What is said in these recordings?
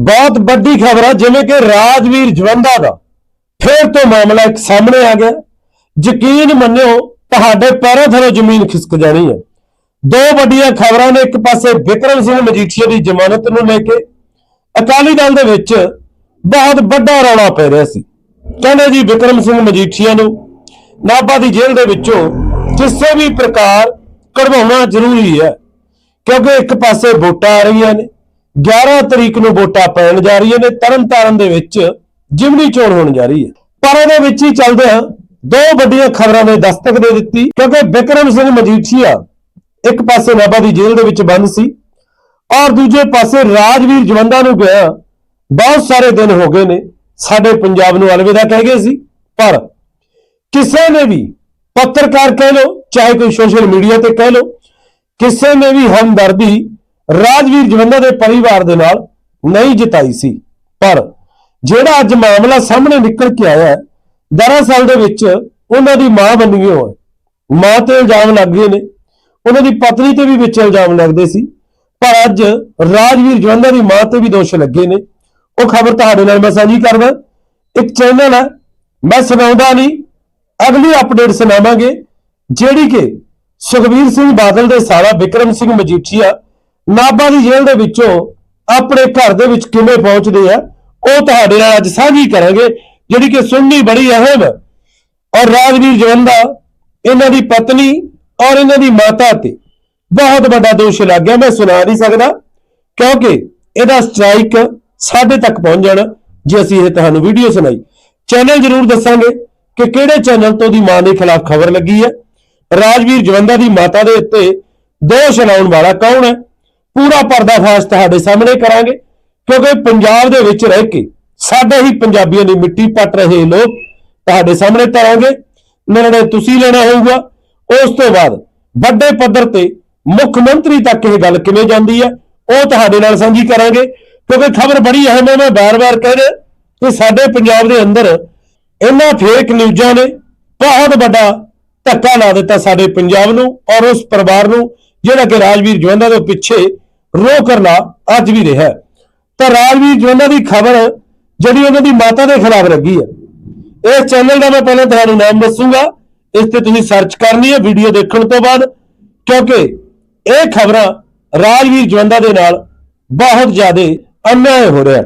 ਬਹੁਤ ਵੱਡੀ ਖਬਰ ਆ, ਜਿਵੇਂ ਕਿ ਰਾਜਵੀਰ ਜਵੰਦਾ ਦਾ ਫੇਰ ਤੋਂ ਮਾਮਲਾ ਇੱਕ ਸਾਹਮਣੇ ਆ ਗਿਆ। ਯਕੀਨ ਮੰਨਿਓ, ਤੁਹਾਡੇ ਪੈਰਾਂ ਥੱਲੇ ਜ਼ਮੀਨ ਖਿਸਕ ਜਾਣੀ ਹੈ। ਦੋ ਵੱਡੀਆਂ ਖਬਰਾਂ ਨੇ, ਇੱਕ ਪਾਸੇ ਵਿਕਰਮ ਸਿੰਘ ਮਜੀਠੀਆ ਦੀ ਜ਼ਮਾਨਤ ਨੂੰ ਲੈ ਕੇ, ਅਕਾਲੀ ਦਲ ਦੇ ਵਿੱਚ ਬਹੁਤ ਵੱਡਾ ਰੌਲਾ ਪੈ ਰਿਹਾ ਸੀ। ਕਹਿੰਦੇ ਜੀ ਵਿਕਰਮ ਸਿੰਘ ਮਜੀਠੀਆ ਨੂੰ ਨਾਭਾ ਦੀ ਜੇਲ੍ਹ ਦੇ ਵਿੱਚੋਂ ਕਿਸੇ ਵੀ ਪ੍ਰਕਾਰ ਕਢਵਾਉਣਾ ਜ਼ਰੂਰੀ ਹੈ, ਕਿਉਂਕਿ ਇੱਕ ਪਾਸੇ ਵੋਟਾਂ ਆ ਰਹੀਆਂ ਨੇ। 11 ਤਰੀਕ ਨੂੰ ਵੋਟਾਂ ਪੈਣ ਜਾ ਰਹੀਆਂ ਨੇ, ਤਰਨਤਾਰਨ ਦੇ ਵਿੱਚ ਜਿਮਨੀ ਚੋਣ ਹੋਣ ਜਾ ਰਹੀ ਹੈ। ਪਰ ਉਹਦੇ ਵਿੱਚ ਹੀ ਚੱਲਦਿਆਂ ਦੋ ਵੱਡੀਆਂ ਖਬਰਾਂ ਨੇ ਦਸਤਕ ਦੇ ਦਿੱਤੀ, ਕਿਉਂਕਿ ਵਿਕਰਮ ਸਿੰਘ ਮਜੀਠੀਆ ਇੱਕ ਪਾਸੇ ਨਾਭਾ ਦੀ ਜੇਲ੍ਹ ਦੇ ਵਿੱਚ ਬੰਦ ਸੀ ਔਰ ਦੂਜੇ ਪਾਸੇ ਰਾਜਵੀਰ ਜਵੰਦਾ ਨੂੰ ਗਿਆ ਬਹੁਤ ਸਾਰੇ ਦਿਨ ਹੋ ਗਏ ਨੇ, ਸਾਡੇ ਪੰਜਾਬ ਨੂੰ ਅਲਵਿਦਾ ਕਹਿ ਗਏ ਸੀ। ਪਰ ਕਿਸੇ ਨੇ ਵੀ ਪੱਤਰਕਾਰ ਕਹਿ ਲੋ ਚਾਹੇ ਕੋਈ ਸੋਸ਼ਲ ਮੀਡੀਆ ਤੇ ਕਹਿ ਲੋ ਕਿਸੇ ਨੇ ਵੀ ਹਮਦਰਦੀ ਰਾਜਵੀਰ ਜਵੰਦਾ ਦੇ ਪਰਿਵਾਰ ਦੇ ਨਾਲ ਨਹੀਂ ਜਿਤਾਈ ਸੀ। ਪਰ ਜਿਹੜਾ ਅੱਜ ਮਾਮਲਾ ਸਾਹਮਣੇ ਨਿਕਲ ਕੇ ਆਇਆ ਹੈ, ਸਾਲ ਦੇ ਵਿੱਚ ਉਹਨਾਂ ਦੀ ਮਾਂ ਬਣੀ ਹੋਏ ਮਾਂ ਤੇ ਇਲਜ਼ਾਮ ਲੱਗ ਗਏ ਨੇ। ਉਹਨਾਂ ਦੀ ਪਤਨੀ ਤੇ ਵੀ ਵਿੱਚ ਇਲਜ਼ਾਮ ਲੱਗਦੇ ਸੀ। ਪਰ ਅੱਜ ਰਾਜਵੀਰ ਜਵੰਦਾ ਦੀ ਮਾਂ ਤੇ ਵੀ ਦੋਸ਼ ਲੱਗੇ ਨੇ। ਉਹ ਖਬਰ ਤੁਹਾਡੇ ਨਾਲ ਮੈਂ ਸਾਂਝੀ ਕਰਦਾ। ਇੱਕ ਚੈਨਲ ਹੈ। ਮੈਂ ਸੁਣਾਉਂਦਾ ਨਹੀਂ। ਅਗਲੀ ਅਪਡੇਟ ਸੁਣਾਵਾਂਗੇ ਜਿਹੜੀ ਕਿ ਸੁਖਬੀਰ ਸਿੰਘ ਬਾਦਲ ਦੇ ਸਾਲਾ ਵਿਕਰਮ ਸਿੰਘ ਮਜੀਠੀਆ ਨਾਭਾ ਦੀ ਜੇਲ੍ਹ ਦੇ ਵਿੱਚੋਂ ਆਪਣੇ ਘਰ ਦੇ ਵਿੱਚ ਕਿਵੇਂ ਪਹੁੰਚਦੇ ਆ, ਉਹ ਤੁਹਾਡੇ ਨਾਲ ਅੱਜ ਸਾਂਝੀ ਕਰਾਂਗੇ, ਜਿਹੜੀ ਕਿ ਸੁਣਨੀ ਬੜੀ ਅਹਿਮ ਹੈ। ਔਰ ਰਾਜਵੀਰ ਜਵੰਦਾ, ਇਹਨਾਂ ਦੀ ਪਤਨੀ ਔਰ ਇਹਨਾਂ ਦੀ ਮਾਤਾ ਤੇ ਬਹੁਤ ਵੱਡਾ ਦੋਸ਼ ਲੱਗ ਗਿਆ, ਮੈਂ ਸੁਣਾ ਨਹੀਂ ਸਕਦਾ, ਕਿਉਂਕਿ ਇਹਦਾ ਸਟ੍ਰਾਈਕ ਸਾਡੇ ਤੱਕ ਪਹੁੰਚ ਜਾਣਾ, ਜੇ ਅਸੀਂ ਇਹ ਤੁਹਾਨੂੰ ਵੀਡੀਓ ਸੁਣਾਈ। ਚੈਨਲ ਜ਼ਰੂਰ ਦੱਸਾਂਗੇ ਕਿ ਕਿਹੜੇ ਚੈਨਲ ਤੋਂ ਦੀ ਮਾਂ ਦੇ ਖਿਲਾਫ ਖਬਰ ਲੱਗੀ ਹੈ। ਰਾਜਵੀਰ ਜਵੰਦਾ ਦੀ ਮਾਤਾ ਦੇ ਉੱਤੇ ਦੋਸ਼ ਲਾਉਣ ਵਾਲਾ ਕੌਣ ਹੈ? ਪੂਰਾ ਪਰਦਾਫਾਸ਼ ਤੁਹਾਡੇ ਸਾਹਮਣੇ ਕਰਾਂਗੇ, ਕਿਉਂਕਿ ਪੰਜਾਬ ਦੇ ਵਿੱਚ ਰਹਿ ਕੇ ਸਾਡੇ ਹੀ ਪੰਜਾਬੀਆਂ ਦੀ ਮਿੱਟੀ ਪੱਟ ਰਹੇ ਲੋਕ ਤੁਹਾਡੇ ਸਾਹਮਣੇ ਧਰਾਂਗੇ ਨਿਰਣੇ ਤੁਸੀਂ ਲੈਣਾ ਹੋਊਗਾ। ਉਸ ਤੋਂ ਬਾਅਦ ਵੱਡੇ ਪੱਧਰ ਤੇ ਮੁੱਖ ਮੰਤਰੀ ਤੱਕ ਇਹ ਗੱਲ ਕਿਵੇਂ ਜਾਂਦੀ ਹੈ ਉਹ ਤੁਹਾਡੇ ਨਾਲ ਸਾਂਝੀ ਕਰਾਂਗੇ, ਕਿਉਂਕਿ ਖਬਰ ਬੜੀ ਅਹਿਮ ਹੈ, ਮੈਂ ਬਾਰ-ਬਾਰ ਕਹਿ ਰਿਹਾ ਕਿ ਸਾਡੇ ਪੰਜਾਬ ਦੇ ਅੰਦਰ ਇਹਨਾਂ ਫੇਕ ਨਿਊਜ਼ਾਂ ਨੇ, ਬਹੁਤ ਵੱਡਾ ਧੱਕਾ ਲਾ ਦਿੱਤਾ ਸਾਡੇ ਪੰਜਾਬ ਨੂੰ ਔਰ ਉਸ ਪਰਿਵਾਰ ਨੂੰ, ਜਿਹੜਾ ਕਿ ਰਾਜਵੀਰ ਜਵੰਦਾ ਦੇ ਪਿੱਛੇ ਰੋ ਕਰਨਾ ਅੱਜ ਵੀ ਰਿਹਾ ਤਾਂ ਰਾਜਵੀਰ ਜਵੰਦਾ ਦੀ ਖਬਰ ਜਿਹੜੀ ਉਹਨਾਂ ਦੀ ਮਾਤਾ ਦੇ ਖਿਲਾਫ ਲੱਗੀ ਹੈ। ਇਸ ਚੈਨਲ ਦਾ ਮੈਂ ਪਹਿਲਾਂ ਤੁਹਾਨੂੰ ਨਾਮ ਦੱਸੂਗਾ। ਇਸ ਤੇ ਤੁਸੀਂ ਸਰਚ ਕਰਨੀ ਹੈ ਵੀਡੀਓ ਦੇਖਣ ਤੋਂ ਬਾਅਦ। ਕਿਉਂਕਿ ਇਹ ਖਬਰਾਂ ਰਾਜਵੀਰ ਜਵੰਦਾ ਦੇ ਨਾਲ ਬਹੁਤ ਜ਼ਿਆਦਾ ਅਨਿਆਏ ਹੋ ਰਿਹਾ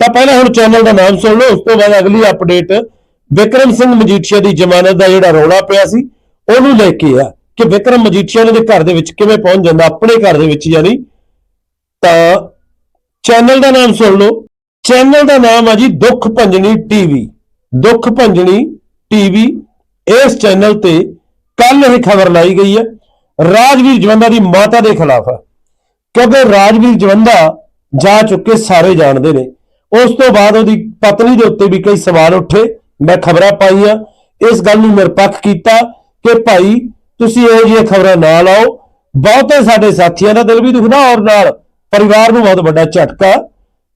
ਤਾਂ ਪਹਿਲਾਂ ਹੁਣ ਚੈਨਲ ਦਾ ਨਾਮ ਸੁਣ ਲਓ, ਉਸ ਤੋਂ ਬਾਅਦ ਅਗਲੀ ਅਪਡੇਟ ਵਿਕਰਮ ਸਿੰਘ ਮਜੀਠੀਆ ਦੀ ਜ਼ਮਾਨਤ ਦਾ ਜਿਹੜਾ ਰੌਲਾ ਪਿਆ ਸੀ, ਉਹਨੂੰ ਲੈ ਕੇ ਆ ਕਿ ਵਿਕਰਮ ਮਜੀਠੀਆ ਨੇ ਦੇ ਘਰ ਦੇ ਵਿੱਚ ਕਿਵੇਂ ਪਹੁੰਚ ਜਾਂਦਾ, ਆਪਣੇ ਘਰ ਦੇ ਵਿੱਚ ਯਾਨੀ ਤਾਂ ਚੈਨਲ ਦਾ ਨਾਮ ਸੁਣ ਲਓ। ਚੈਨਲ ਦਾ ਨਾਮ ਆ ਜੀ ਦੁੱਖ ਭੰਜਣੀ ਟੀਵੀ। ਦੁੱਖ ਭੰਜਣੀ ਟੀਵੀ, ਇਸ ਚੈਨਲ ਤੇ ਕੱਲ ਇਹ ਖਬਰ ਲਾਈ ਗਈ ਹੈ, ਰਾਜਵੀਰ ਜਵੰਦਾ ਦੀ ਮਾਤਾ ਦੇ ਖਿਲਾਫ। ਹੈ ਕਿਉਂਕਿ ਰਾਜਵੀਰ ਜਵੰਦਾ ਜਾ ਚੁੱਕੇ ਸਾਰੇ ਜਾਣਦੇ ਨੇ। ਉਸ ਤੋਂ ਬਾਅਦ ਉਹਦੀ ਪਤਨੀ ਦੇ ਉੱਤੇ ਵੀ ਕਈ ਸਵਾਲ ਉੱਠੇ। ਮੈਂ ਖਬਰਾਂ ਪਾਈਆਂ। ਇਸ ਗੱਲ ਨੂੰ ਨਿਰਪੱਖ ਕੀਤਾ ਕਿ ਭਾਈ, ਤੁਸੀਂ ਇਹੋ ਜਿਹੀਆਂ ਖਬਰਾਂ ਨਾ ਲਾਓ। ਬਹੁਤੇ ਸਾਡੇ ਸਾਥੀਆਂ ਦਾ ਦਿਲ ਵੀ ਦੁਖਦਾ ਔਰ ਨਾਲ ਪਰਿਵਾਰ ਨੂੰ ਬਹੁਤ ਵੱਡਾ ਝਟਕਾ,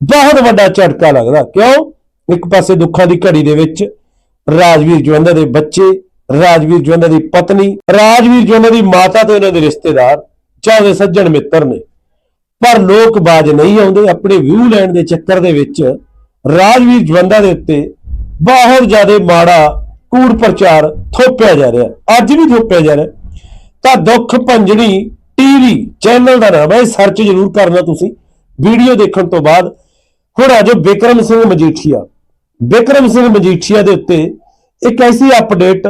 ਬਹੁਤ ਵੱਡਾ ਝਟਕਾ ਲੱਗਦਾ। ਕਿਉਂ? ਇੱਕ ਪਾਸੇ ਦੁੱਖਾਂ ਦੀ ਘੜੀ ਦੇ ਵਿੱਚ ਰਾਜਵੀਰ ਜਵੰਦਾ ਦੇ ਬੱਚੇ, ਰਾਜਵੀਰ ਜਵੰਦਾ ਦੀ ਪਤਨੀ, ਰਾਜਵੀਰ ਜਵੰਦਾ ਦੀ ਮਾਤਾ ਤੇ ਉਹਨਾਂ ਦੇ ਰਿਸ਼ਤੇਦਾਰ ਚਾਹੇ ਸੱਜਣ ਮਿੱਤਰ ਨੇ। ਪਰ ਲੋਕ ਬਾਜ ਨਹੀਂ ਆਉਂਦੇ। ਆਪਣੇ ਵਿਊ ਲੈਣ ਦੇ ਚੱਕਰ ਦੇ ਵਿੱਚ ਰਾਜਵੀਰ ਜਵੰਦਾ ਦੇ ਉੱਤੇ ਬਹੁਤ ਜ਼ਿਆਦਾ ਮਾੜਾ ਕੂੜ ਪ੍ਰਚਾਰ ਥੋਪਿਆ ਜਾ ਰਿਹਾ। ਅੱਜ ਵੀ ਥੋਪਿਆ ਜਾ ਰਿਹਾ। ਤਾਂ ਦੁੱਖ ਭੰਜਣੀ ਟੀਵੀ ਚੈਨਲ ਦਾ ਨਾਮ ਹੈ ਸਰਚ ਜ਼ਰੂਰ ਕਰਨਾ ਤੁਸੀਂ। ਵੀਡੀਓ ਦੇਖਣ ਤੋਂ ਬਾਅਦ ਹੁਣ ਆਜੋ ਬਿਕਰਮ ਸਿੰਘ ਮਜੀਠੀਆ। ਬਿਕਰਮ ਸਿੰਘ ਮਜੀਠੀਆ ਦੇ ਉੱਤੇ ਇੱਕ ਐਸੀ ਅਪਡੇਟ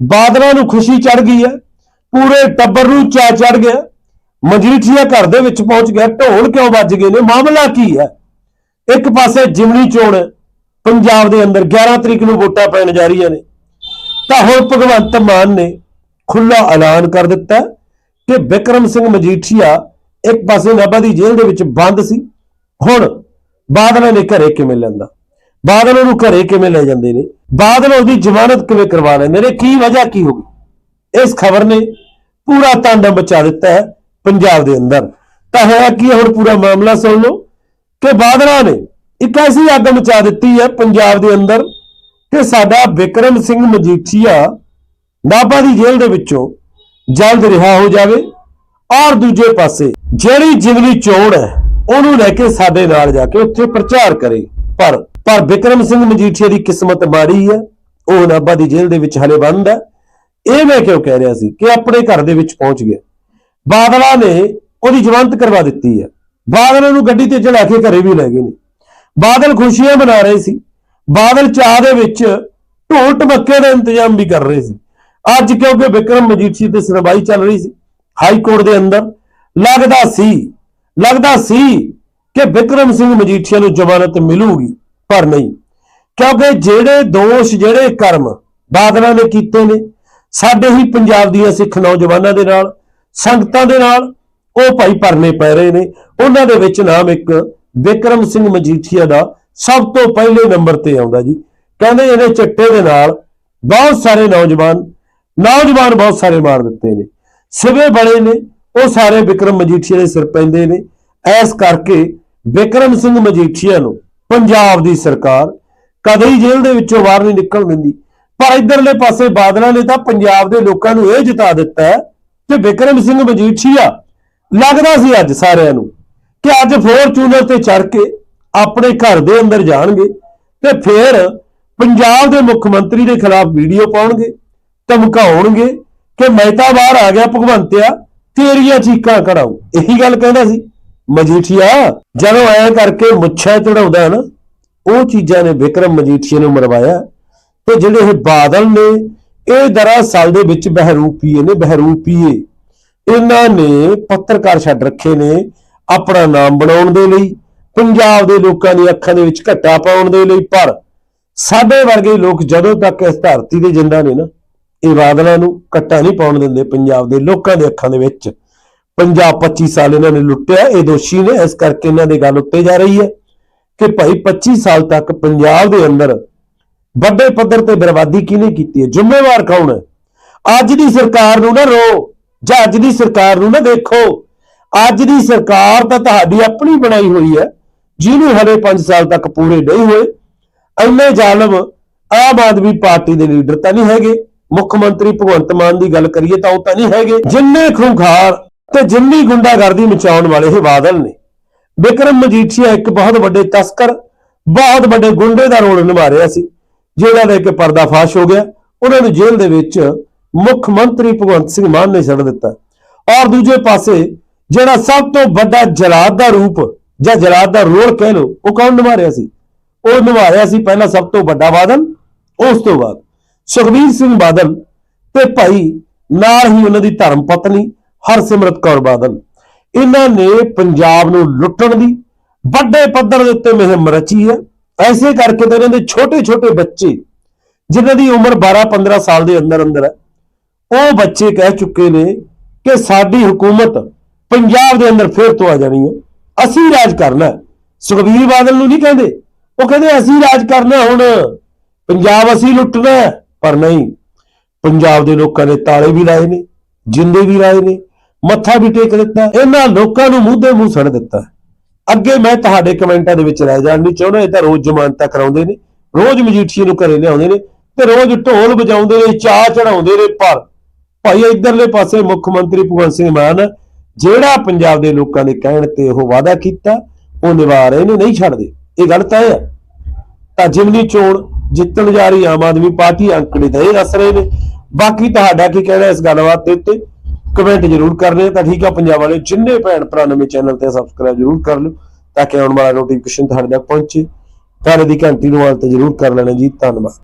ਬਾਦਲਾਂ ਨੂੰ ਖੁਸ਼ੀ ਚੜ ਗਈ ਹੈ, ਪੂਰੇ ਟੱਬਰ ਨੂੰ ਚਾ ਚੜ ਗਿਆ। ਮਜੀਠੀਆ ਘਰ ਦੇ ਵਿੱਚ ਪਹੁੰਚ ਗਿਆ, ਢੋਲ ਕਿਉਂ ਵੱਜ ਗਏ ਨੇ, ਮਾਮਲਾ ਕੀ ਹੈ? ਇੱਕ ਪਾਸੇ ਜਿਮਨੀ ਚੋਣ ਪੰਜਾਬ ਦੇ ਅੰਦਰ 11 ਤਰੀਕ ਨੂੰ ਵੋਟਾਂ ਪੈਣ ਜਾ ਰਹੀਆਂ ਨੇ। ਤਾਂ ਹੁਣ ਭਗਵੰਤ ਮਾਨ ਨੇ ਖੁੱਲਾ ਐਲਾਨ ਕਰ ਦਿੱਤਾ ਹੈ ਵਿਕਰਮ ਸਿੰਘ ਮਜੀਠੀਆ ਇੱਕ ਪਾਸੇ ਨਾਭਾ ਦੀ ਜੇਲ੍ਹ ਦੇ ਵਿੱਚ ਬੰਦ ਸੀ। ਹੁਣ ਬਾਦਲਾਂ ਨੇ ਘਰੇ ਕਿਵੇਂ ਲੈਂਦਾ ਬਾਦਲ ਉਹਨੂੰ ਘਰੇ ਕਿਵੇਂ ਲੈ ਜਾਂਦੇ ਨੇ? ਬਾਦਲ ਉਹਦੀ ਜ਼ਮਾਨਤ ਕਿਵੇਂ ਕਰਵਾ ਲੈਂਦੇ ਨੇ? ਕੀ ਵਜ੍ਹਾ, ਕੀ ਹੋ ਗਈ? ਇਸ ਖਬਰ ਨੇ ਪੂਰਾ ਤਾਂਡਵ ਬਚਾ ਦਿੱਤਾ ਹੈ ਪੰਜਾਬ ਦੇ ਅੰਦਰ। ਤਾਂ ਹੋਇਆ ਕੀ ਹੈ, ਹੁਣ ਪੂਰਾ ਮਾਮਲਾ ਸੁਣ ਲਓ ਕਿ ਬਾਦਲਾਂ ਨੇ ਇੱਕ ਐਸੀ ਅੱਗ ਮਚਾ ਦਿੱਤੀ ਹੈ ਪੰਜਾਬ ਦੇ ਅੰਦਰ ਕਿ ਸਾਡਾ ਵਿਕਰਮ ਸਿੰਘ ਮਜੀਠੀਆ ਨਾਭਾ ਦੀ ਜੇਲ੍ਹ ਦੇ ਵਿੱਚੋਂ ਜਲਦ ਰਿਹਾ ਹੋ ਜਾਵੇ ਔਰ ਦੂਜੇ ਪਾਸੇ ਜਿਹੜੀ ਜਿਮਨੀ ਚੋਣ ਹੈ, ਉਹਨੂੰ ਲੈ ਕੇ ਸਾਡੇ ਨਾਲ ਜਾ ਕੇ ਉੱਥੇ ਪ੍ਰਚਾਰ ਕਰੇ। ਪਰ ਪਰ ਵਿਕਰਮ ਸਿੰਘ ਮਜੀਠੀਆ ਦੀ ਕਿਸਮਤ ਮਾੜੀ ਹੈ, ਉਹ ਨਾਭਾ ਦੀ ਜੇਲ੍ਹ ਦੇ ਵਿੱਚ ਹਲੇ ਬੰਦ ਹੈ। ਇਹ ਮੈਂ ਕਿਉਂ ਕਹਿ ਰਿਹਾ ਸੀ ਕਿ ਆਪਣੇ ਘਰ ਦੇ ਵਿੱਚ ਪਹੁੰਚ ਗਿਆ। ਬਾਦਲਾਂ ਨੇ ਉਹਦੀ ਜ਼ਮਾਨਤ ਕਰਵਾ ਦਿੱਤੀ ਹੈ। ਬਾਦਲ ਨੂੰ ਗੱਡੀ ਤੇ ਚੜਾ ਕੇ ਘਰੇ ਵੀ ਲੈ ਗਏ ਨੇ। ਬਾਦਲ ਖੁਸ਼ੀਆਂ ਮਨਾ ਰਹੇ ਸੀ। ਬਾਦਲ ਚਾਹ ਦੇ ਵਿੱਚ ਢੋਲ ਟਮੱਕੇ ਦਾ ਇੰਤਜ਼ਾਮ ਵੀ ਕਰ ਰਹੇ ਸੀ। ਅੱਜ ਕਿਉਂਕਿ ਵਿਕਰਮ ਮਜੀਠੀ ਤੇ ਸੁਣਵਾਈ ਚੱਲ ਰਹੀ ਸੀ, ਹਾਈ ਕੋਰਟ ਦੇ ਅੰਦਰ, ਲੱਗਦਾ ਸੀ ਲੱਗਦਾ ਸੀ ਕਿ ਵਿਕਰਮ ਸਿੰਘ ਮਜੀਠੀਆ ਨੂੰ ਜ਼ਮਾਨਤ ਮਿਲੂਗੀ, ਪਰ ਨਹੀਂ। ਕਿਉਂਕਿ ਜਿਹੜੇ ਦੋਸ਼, ਜਿਹੜੇ ਕਰਮ ਬਾਦਲਾਂ ਨੇ ਕੀਤੇ ਨੇ, ਸਾਡੇ ਹੀ ਪੰਜਾਬ ਦੀਆਂ ਸਿੱਖ ਨੌਜਵਾਨਾਂ ਦੇ ਨਾਲ, ਸੰਗਤਾਂ ਦੇ ਨਾਲ, ਉਹ ਭਾਈ ਭਰਨੇ ਪੈ ਰਹੇ ਨੇ। ਉਹਨਾਂ ਦੇ ਵਿੱਚ ਨਾਮ ਇੱਕ ਵਿਕਰਮ ਸਿੰਘ ਮਜੀਠੀਆ ਦਾ ਸਭ ਤੋਂ ਪਹਿਲੇ ਨੰਬਰ ਤੇ ਆਉਂਦਾ ਜੀ। ਕਹਿੰਦੇ ਇਹਨੇ ਚਿੱਟੇ ਦੇ ਨਾਲ ਬਹੁਤ ਸਾਰੇ ਨੌਜਵਾਨ ਨੌਜਵਾਨ ਬਹੁਤ ਸਾਰੇ ਮਾਰ ਦਿੱਤੇ ਨੇ। ਸਿਵੇ ਬੜੇ ਨੇ, ਉਹ ਸਾਰੇ ਵਿਕਰਮ ਮਜੀਠੀਆ ਦੇ ਸਿਰ ਪੈਂਦੇ ਨੇ। ਐਸ ਕਰਕੇ ਵਿਕਰਮ ਸਿੰਘ ਮਜੀਠੀਆ ਨੂੰ ਪੰਜਾਬ ਦੀ ਸਰਕਾਰ ਕਦੇ ਹੀ ਜੇਲ੍ਹ ਦੇ ਵਿੱਚੋਂ ਬਾਹਰ ਨਹੀਂ ਨਿਕਲਣ ਦਿੰਦੀ। ਪਰ ਇਧਰਲੇ ਪਾਸੇ ਬਾਦਲਾਂ ਨੇ ਤਾਂ ਪੰਜਾਬ ਦੇ ਲੋਕਾਂ ਨੂੰ ਇਹ ਜਿਤਾ ਦਿੱਤਾ ਕਿ ਵਿਕਰਮ ਸਿੰਘ ਮਜੀਠੀਆ ਲੱਗਦਾ ਸੀ ਅੱਜ ਸਾਰਿਆਂ ਨੂੰ ਕਿ ਅੱਜ ਫੋਰਚੂਨਰ ਤੇ ਚੜ ਕੇ ਆਪਣੇ ਘਰ ਦੇ ਅੰਦਰ ਜਾਣਗੇ ਤੇ ਫਿਰ ਪੰਜਾਬ ਦੇ ਮੁੱਖ ਮੰਤਰੀ ਦੇ ਖਿਲਾਫ ਵੀਡੀਓ ਪਾਉਣਗੇ। ਧਮਕਾਉਣਗੇ ਕਿ ਮੈਂ ਤਾਂ ਬਾਹਰ ਆ ਗਿਆ ਭਗਵੰਤਿਆ ਤੇਰੀਆਂ ਚੀਕਾਂ ਕਢਾਉ ਇਹੀ ਗੱਲ ਕਹਿੰਦਾ ਸੀ। ਮਜੀਠੀਆ, ਜਦੋਂ ਐ ਕਰਕੇ ਮੁੱਛਾਂ ਚੜਾਉਂਦਾ ਨਾ, ਉਹ ਚੀਜ਼ਾਂ ਨੇ ਵਿਕਰਮ ਮਜੀਠੀਆ ਨੂੰ ਮਰਵਾਇਆ। ਤੇ ਜਿਹੜੇ ਇਹ ਬਾਦਲ ਨੇ, ਇਹ ਦਰਅਸਲ ਦੇ ਵਿੱਚ ਬਹਿਰੂਪੀਏ ਨੇ, ਬਹਿਰੂਪੀਏ। ਇਹਨਾਂ ਨੇ ਪੱਤਰਕਾਰ ਛੱਡ ਰੱਖੇ ਨੇ ਆਪਣਾ ਨਾਮ ਬਣਾਉਣ ਦੇ ਲਈ, ਪੰਜਾਬ ਦੇ ਲੋਕਾਂ ਦੀ ਅੱਖਾਂ ਦੇ ਵਿੱਚ ਘੱਟਾ ਪਾਉਣ ਦੇ ਲਈ। ਪਰ ਸਾਡੇ ਵਰਗੇ ਲੋਕ ਜਦੋਂ ਤੱਕ ਇਸ ਧਰਤੀ ਦੇ ਜਿੰਦਾ ਨੇ ਨਾ ਇਹ ਬਾਦਲਾਂ ਨੂੰ ਕੱਟਾ ਨਹੀਂ ਪਾਉਣ ਦਿੰਦੇ ਪੰਜਾਬ ਦੇ ਲੋਕਾਂ ਦੇ ਅੱਖਾਂ ਦੇ ਵਿੱਚ। ਪੰਜਾਬ 25 ਸਾਲ ਇਹਨਾਂ ਨੇ ਲੁੱਟਿਆ, ਇਹ ਦੋਸ਼ੀ ਨੇ, ਇਸ ਕਰਕੇ ਇਹਨਾਂ ਦੀ ਗੱਲ ਉੱਤੇ ਜਾ ਰਹੀ ਹੈ ਕਿ ਭਾਈ 25 ਸਾਲ ਤੱਕ ਪੰਜਾਬ ਦੇ ਅੰਦਰ ਵੱਡੇ ਪੱਧਰ ਤੇ ਬਰਬਾਦੀ ਕਿਹਨੇ ਕੀਤੀ ਹੈ? ਜ਼ਿੰਮੇਵਾਰ ਕੌਣ ਹੈ? ਅੱਜ ਦੀ ਸਰਕਾਰ ਨੂੰ ਨਾ ਰੋ, ਜਾਂ ਅੱਜ ਦੀ ਸਰਕਾਰ ਨੂੰ ਨਾ ਦੇਖੋ। ਅੱਜ ਦੀ ਸਰਕਾਰ ਤਾਂ ਤੁਹਾਡੀ ਆਪਣੀ ਬਣਾਈ ਹੋਈ ਹੈ, ਜਿਹਨੂੰ ਹਲੇ 5 ਸਾਲ ਤੱਕ ਪੂਰੇ ਨਹੀਂ ਹੋਏ। ਇੰਨੇ ਜ਼ਾਲਮ ਆਮ ਆਦਮੀ ਪਾਰਟੀ ਦੇ ਲੀਡਰ ਤਾਂ ਨਹੀਂ ਹੈਗੇ। ਮੁੱਖ ਮੰਤਰੀ ਭਗਵੰਤ ਮਾਨ ਦੀ ਗੱਲ ਕਰੀਏ ਤਾਂ ਉਹ ਤਾਂ ਨਹੀਂ ਹੈਗੇ। ਜਿੰਨੇ ਖੂੰਖਾਰ ਤੇ ਜਿੰਨੀ ਗੁੰਡਾਗਰਦੀ ਮਚਾਉਣ ਵਾਲੇ ਇਹ ਬਾਦਲ ਨੇ। ਬਿਕਰਮ ਮਜੀਠੀਆ ਇੱਕ ਬਹੁਤ ਵੱਡੇ ਤਸਕਰ, ਬਹੁਤ ਵੱਡੇ ਗੁੰਡੇ ਦਾ ਰੋਲ ਨਿਭਾ ਰਿਹਾ ਸੀ ਜਿਹੜਾ ਦਾ ਇੱਕ ਪਰਦਾਫਾਸ਼ ਹੋ ਗਿਆ। ਉਹਨਾਂ ਨੂੰ ਜੇਲ੍ਹ ਦੇ ਵਿੱਚ ਮੁੱਖ ਮੰਤਰੀ ਭਗਵੰਤ ਸਿੰਘ ਮਾਨ ਨੇ ਛੱਡ ਦਿੱਤਾ। ਔਰ ਦੂਜੇ ਪਾਸੇ ਜਿਹੜਾ ਸਭ ਤੋਂ ਵੱਡਾ ਜਲਾਦ ਦਾ ਰੂਪ ਜਾਂ ਜਲਾਦ ਦਾ ਰੋਲ ਕਹਿ ਲਓ, ਉਹ ਕੌਣ ਨਿਭਾ ਰਿਹਾ ਸੀ? ਉਹ ਨਿਭਾ ਰਿਹਾ ਸੀ ਪਹਿਲਾਂ ਸਭ ਤੋਂ ਵੱਡਾ ਬਾਦਲ, ਉਸ ਤੋਂ ਬਾਅਦ। ਸੁਖਬੀਰ ਸਿੰਘ ਬਾਦਲ ਤੇ ਭਾਈ ਨਾਲ ਹੀ ਉਹਨਾਂ ਦੀ ਧਰਮ ਪਤਨੀ ਹਰਸਿਮਰਤ ਕੌਰ ਬਾਦਲ। ਇਹਨਾਂ ਨੇ ਪੰਜਾਬ ਨੂੰ ਲੁੱਟਣ ਦੀ ਵੱਡੇ ਪੱਧਰ ਦੇ ਉੱਤੇ ਮੁਹਿੰਮ ਰਚੀ ਹੈ। ਐਸੇ ਕਰਕੇ ਤਾਂ ਇਹਨਾਂ ਦੇ ਛੋਟੇ ਛੋਟੇ ਬੱਚੇ, ਜਿਨ੍ਹਾਂ ਦੀ ਉਮਰ 12-15 ਸਾਲ ਦੇ ਅੰਦਰ ਅੰਦਰ ਹੈ, ਉਹ ਬੱਚੇ ਕਹਿ ਚੁੱਕੇ ਨੇ ਕਿ ਸਾਡੀ ਹਕੂਮਤ ਪੰਜਾਬ ਦੇ ਅੰਦਰ ਫੇਰ ਤੋਂ ਆ ਜਾਣੀ ਹੈ। ਅਸੀਂ ਰਾਜ ਕਰਨਾ ਸੁਖਬੀਰ ਬਾਦਲ ਨੂੰ ਨਹੀਂ ਕਹਿੰਦੇ। ਉਹ ਕਹਿੰਦੇ, ਅਸੀਂ ਰਾਜ ਕਰਨਾ ਹੁਣ। ਪੰਜਾਬ ਅਸੀਂ ਲੁੱਟਣਾ ਪਰ ਨਹੀਂ, ਪੰਜਾਬ ਦੇ ਲੋਕਾਂ ਨੇ ਤਾਲੇ ਵੀ ਲਾਏ ਨੇ, ਜਿੰਦੇ ਵੀ ਲਾਏ ਨੇ, ਮੱਥਾ ਵੀ ਟੇਕ ਦਿੱਤਾ, ਇਹਨਾਂ ਲੋਕਾਂ ਨੂੰ ਮੂੰਹ ਦੇ ਮੂੰਹ ਸੜ ਦਿੱਤਾ। ਅੱਗੇ ਮੈਂ ਤੁਹਾਡੇ ਕਮੈਂਟਾਂ ਦੇ ਵਿੱਚ ਰਹਿ ਜਾਣ ਨਹੀਂ ਚਾਹੁੰਦਾ, ਇਹ ਤਾਂ ਰੋਜ਼ ਜ਼ਮਾਨਤਾਂ ਕਰਾਉਂਦੇ ਨੇ, ਰੋਜ਼ ਮਜੀਠੀਏ ਨੂੰ ਘਰੇ ਲਿਆਉਂਦੇ ਨੇ ਤੇ ਰੋਜ਼ ਢੋਲ ਵਜਾਉਂਦੇ ਨੇ, ਚਾਹ ਚੜਾਉਂਦੇ ਨੇ, ਪਰ ਭਾਈ ਇਧਰਲੇ ਪਾਸੇ ਮੁੱਖ ਮੰਤਰੀ ਭਗਵੰਤ ਸਿੰਘ ਮਾਨ, ਜਿਹੜਾ ਪੰਜਾਬ ਦੇ ਲੋਕਾਂ ਦੇ ਕਹਿਣ ਤੇ ਉਹ ਵਾਅਦਾ ਕੀਤਾ, ਉਹ ਨਿਭਾ ਰਹੇ ਨੇ, ਨਹੀਂ ਛੱਡਦੇ। ਇਹ ਗੱਲ ਤਾਂ ਹੈ ਤਾਂ ਜਿਮਨੀ ਚੋਣ ਜਿੱਤਣ ਜਾ ਰਹੀ ਆਮ ਆਦਮੀ ਪਾਰਟੀ ਅੰਕੜੇ ਤਾਂ ਇਹ ਦੱਸ ਰਹੇ ਨੇ। ਬਾਕੀ ਤੁਹਾਡਾ ਕੀ ਕਹਿਣਾ ਇਸ ਗੱਲਬਾਤ ਦੇ ਉੱਤੇ? ਕਮੈਂਟ ਜ਼ਰੂਰ ਕਰ ਲਿਓ ਤਾਂ ਠੀਕ ਆ ਪੰਜਾਬ ਵਾਲੇ ਜਿੰਨੇ ਭੈਣ ਭਰਾ ਨਵੇਂ ਚੈਨਲ ਤੇ ਸਬਸਕ੍ਰਾਈਬ ਜ਼ਰੂਰ ਕਰ ਲਿਓ, ਤਾਂ ਕਿ ਆਉਣ ਵਾਲਾ ਨੋਟੀਫਿਕੇਸ਼ਨ ਤੁਹਾਡੇ ਤੱਕ ਪਹੁੰਚੇ। ਘੰਟੀ ਦੀ ਘੰਟੀ ਨੂੰ ਵਾਲ ਤੇ ਜ਼ਰੂਰ ਕਰ ਲੈਣਾ ਜੀ, ਧੰਨਵਾਦ।